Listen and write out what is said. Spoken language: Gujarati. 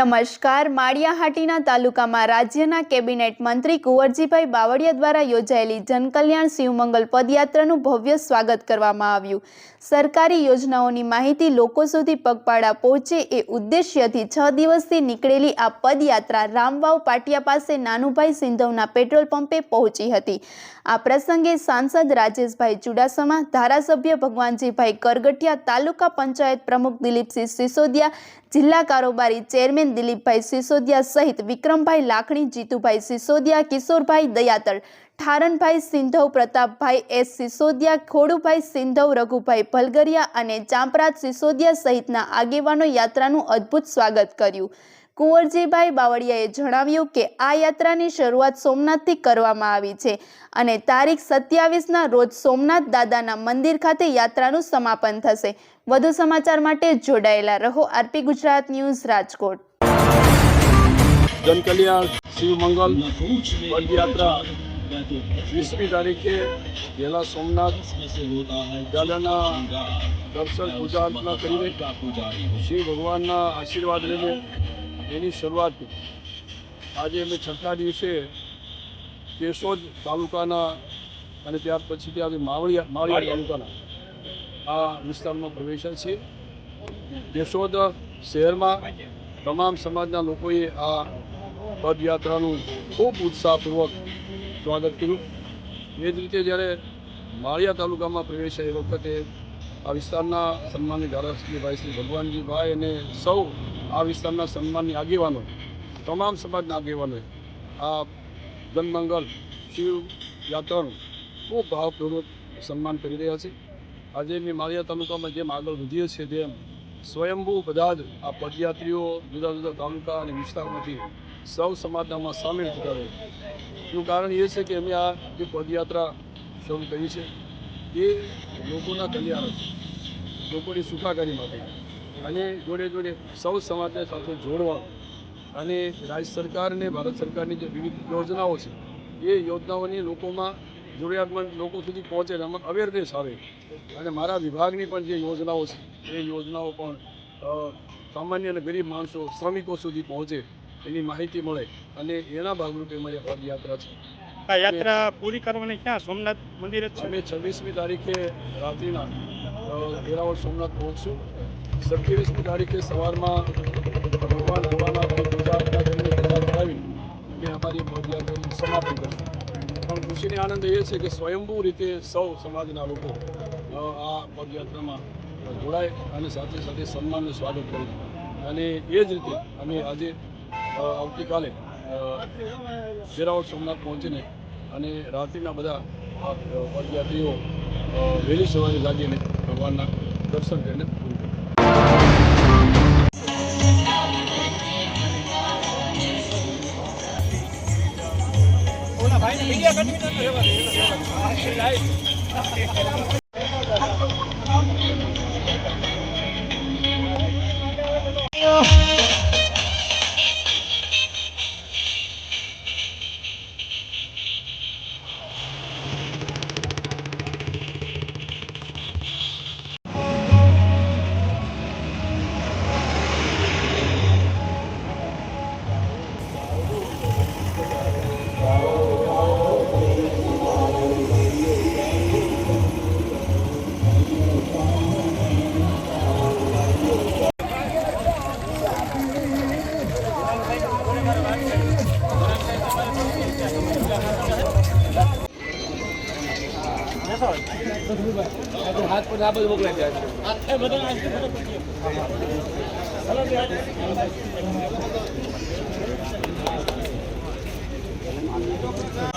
નમસ્કાર. માળિયાહાટીના તાલુકામાં રાજ્યના કેબિનેટ મંત્રી કુંવરજીભાઈ બાવળિયા દ્વારા યોજાયેલી જનકલ્યાણ શિવમંગલ પદયાત્રાનું ભવ્ય સ્વાગત કરવામાં આવ્યું. સરકારી યોજનાઓની માહિતી લોકો સુધી પગપાળા પહોંચે એ ઉદ્દેશ્યથી છ દિવસથી નીકળેલી આ પદયાત્રા રામવાવ પાટિયા પાસે નાનુભાઈ સિંધવના પેટ્રોલ પંપે પહોંચી હતી. આ પ્રસંગે સાંસદ રાજેશભાઈ ચુડાસમા, ધારાસભ્ય ભગવાનજીભાઈ કરગઠિયા, તાલુકા પંચાયત પ્રમુખ દિલીપસિંહ સિસોદિયા જિલ્લા કારોબારી ચેરમેન દિલીપભાઈ સિસોદિયા સહિત વિક્રમભાઈ લાખણી, જીતુભાઈ સિસોદિયા, કિશોરભાઈ દયાતળ, ઠારનભાઈ સિંધવ, પ્રતાપભાઈ એસ સિસોદિયા, ખોડુભાઈ સિંધવ, રઘુભાઈ ભલગરિયા અને ચાંપરાજ સિસોદિયા સહિતના આગેવાનો યાત્રાનું અદ્ભુત સ્વાગત કર્યું. કુંવરજીભાઈ બાવળિયાએ જણાવ્યું કે આ યાત્રાની શરૂઆત સોમનાથથી કરવામાં આવી છે અને તારીખ સત્યાવીસના રોજ સોમનાથ દાદાના મંદિર ખાતે યાત્રાનું સમાપન થશે. વધુ સમાચાર માટે જોડાયેલા રહો આરપી ગુજરાત ન્યૂઝ રાજકોટ. જનકલ્યાણ શિવમંગલ પદયાત્રા, વીસમી તારીખે પહેલાં સોમનાથ દાદાના દર્શન, પૂજા અર્ચના કરીને શિવ ભગવાનના આશીર્વાદ લઈને એની શરૂઆત આજે અમે છઠ્ઠા દિવસે કેશોદ તાલુકાના અને ત્યાર પછી ત્યાં માવળિયા માવળિયા તાલુકાના આ વિસ્તારમાં પ્રવેશ્યા છે કેશોદ શહેરમાં તમામ સમાજના લોકોએ આ પદયાત્રાનું ખૂબ ઉત્સાહપૂર્વક સ્વાગત કર્યું. એ જ રીતે જ્યારે માળિયા તાલુકામાં પ્રવેશ્યા એ વખતે આ વિસ્તારના સન્માનની ધારાસભ્યભાઈ શ્રી ભગવાનજીભાઈ અને સૌ આ વિસ્તારના સન્માનની આગેવાનો, તમામ સમાજના આગેવાનોએ આ જનમંગલ શિવ યાત્રાનું ખૂબ ભાવપૂર્વક સન્માન કરી રહ્યા છે. આજે મેં માળિયા તાલુકામાં જેમ આગળ વધીએ છીએ તેમ સ્વયંભૂ બધા જ આ પદયાત્રીઓ જુદા જુદા તાલુકા અને વિસ્તારમાંથી સૌ સમાજનામાં સામેલ થતા રહે એનું કારણ એ છે કે અમે આ જે પદયાત્રા શરૂ કરી છે. એ લોકોના કલ્યાણ લોકોની સુખાકારી માટે. અને જોડે જોડે સૌ સમાજને સાથે જોડવા અને રાજ્ય સરકારને ભારત સરકારની જે વિવિધ યોજનાઓ છે, એ યોજનાઓની લોકોમાં જરૂરિયાતમંદ લોકો સુધી પહોંચે એમાં અવેરનેસ આવે. અને મારા વિભાગની પણ જે યોજનાઓ છે, એ યોજનાઓ પણ સામાન્ય અને ગરીબ માણસો, શ્રમિકો સુધી પહોંચે એની માહિતી મળે. અને એના ભાગરૂપે મારી પદયાત્રા છે. આ યાત્રા પૂરી કરવાની ક્યાં? સોમનાથ મંદિરે જ છે. અમે છવ્વીસમી તારીખે રાત્રિના વેરાવળ સોમનાથ પહોંચશું સત્યાવીસમી તારીખે સવારમાં ભગવાન ભોળાનાથની પૂજા અર્ચના કરીને પૂજા કરાવી અમે અમારી પદયાત્રાનું સમાપન કરશું પણ ખુશીને આનંદ એ છે કે સ્વયંભૂ રીતે સૌ સમાજના લોકો આ પદયાત્રામાં જોડાય અને સાથે સાથે સન્માનનું સ્વાગત કરે અને એ જ રીતે અમે આજે આવતીકાલે વેરાવળ સોમનાથ પહોંચીને અને રાત્રિના બધા પદયાત્રીઓ વહેલી સવારે જાગીને ભગવાનના દર્શન કરીને પૂરું ભાઈ હાથ પર આ બધું જાય છે